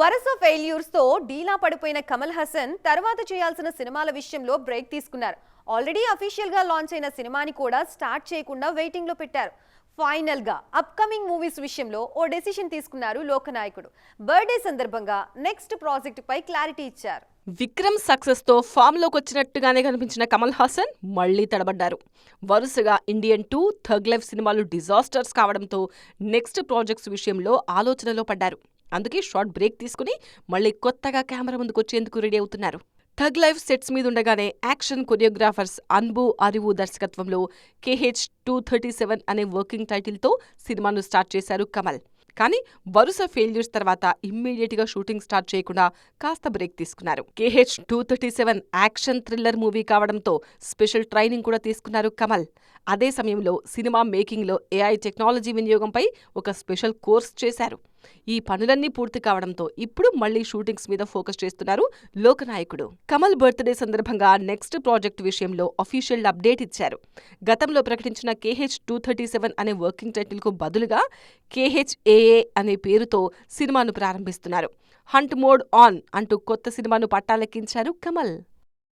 వరుస ఫెయిల్యూర్స్తో డీలా పడిపోయిన కమల్ హాసన్ తర్వాత చేయాల్సిన సినిమాల విషయంలో బ్రేక్ తీసుకున్నారు. ఆల్రెడీ అఫీషియల్గా లాంచ్ అయిన సినిమాని కూడా స్టార్ట్ చేయకుండా వెయిటింగ్లో పెట్టారు. ఫైనల్గా అప్కమింగ్ మూవీస్ విషయంలో ఓ డెసిషన్ తీసుకున్నారు లోకనాయకుడు. బర్త్డే సందర్భంగా నెక్స్ట్ ప్రాజెక్ట్ పై క్లారిటీ ఇచ్చారు. విక్రమ్ సక్సెస్తో ఫామ్లోకి వచ్చినట్టుగానే కనిపించిన కమల్ హాసన్ మళ్ళీ తడబడ్డారు. వరుసగా ఇండియన్ టూ థర్గ్ లైఫ్ సినిమాలు డిజాస్టర్స్ కావడంతో నెక్స్ట్ ప్రాజెక్ట్స్ విషయంలో ఆలోచనలో పడ్డారు. అందుకే షార్ట్ బ్రేక్ తీసుకుని మళ్ళీ కొత్తగా కెమెరా ముందుకు వచ్చేందుకు రెడీ అవుతున్నారు. థగ్ లైఫ్ సెట్స్ మీదుండగానే యాక్షన్ కొరియోగ్రాఫర్స్ అన్బు అరివు దర్శకత్వంలో కేహెచ్ టూ థర్టీ సెవెన్ అనే వర్కింగ్ టైటిల్తో సినిమాను స్టార్ట్ చేశారు కమల్. కానీ వరుస ఫెయిల్యూర్స్ తర్వాత ఇమ్మీడియట్గా షూటింగ్ స్టార్ట్ చేయకుండా కాస్త బ్రేక్ తీసుకున్నారు. KH two thirty seven action thriller movie కావడంతో స్పెషల్ ట్రైనింగ్ కూడా తీసుకున్నారు కమల్. అదే సమయంలో సినిమా మేకింగ్లో ఏఐ టెక్నాలజీ వినియోగంపై ఒక స్పెషల్ కోర్స్ చేశారు. ఈ పనులన్నీ పూర్తి కావడంతో ఇప్పుడు మళ్ళీ షూటింగ్స్ మీద ఫోకస్ చేస్తున్నారు లోకనాయకుడు. కమల్ బర్త్డే సందర్భంగా నెక్స్ట్ ప్రాజెక్ట్ విషయంలో అఫీషియల్ అప్డేట్ ఇచ్చారు. గతంలో ప్రకటించిన కేహెచ్ టూ థర్టీ సెవెన్ అనే వర్కింగ్ టైటిల్కు బదులుగా కేహెచ్ఏఏ అనే పేరుతో సినిమాను ప్రారంభిస్తున్నారు. హంట్ మోడ్ ఆన్ అంటూ కొత్త సినిమాను పట్టాలెక్కించారు కమల్.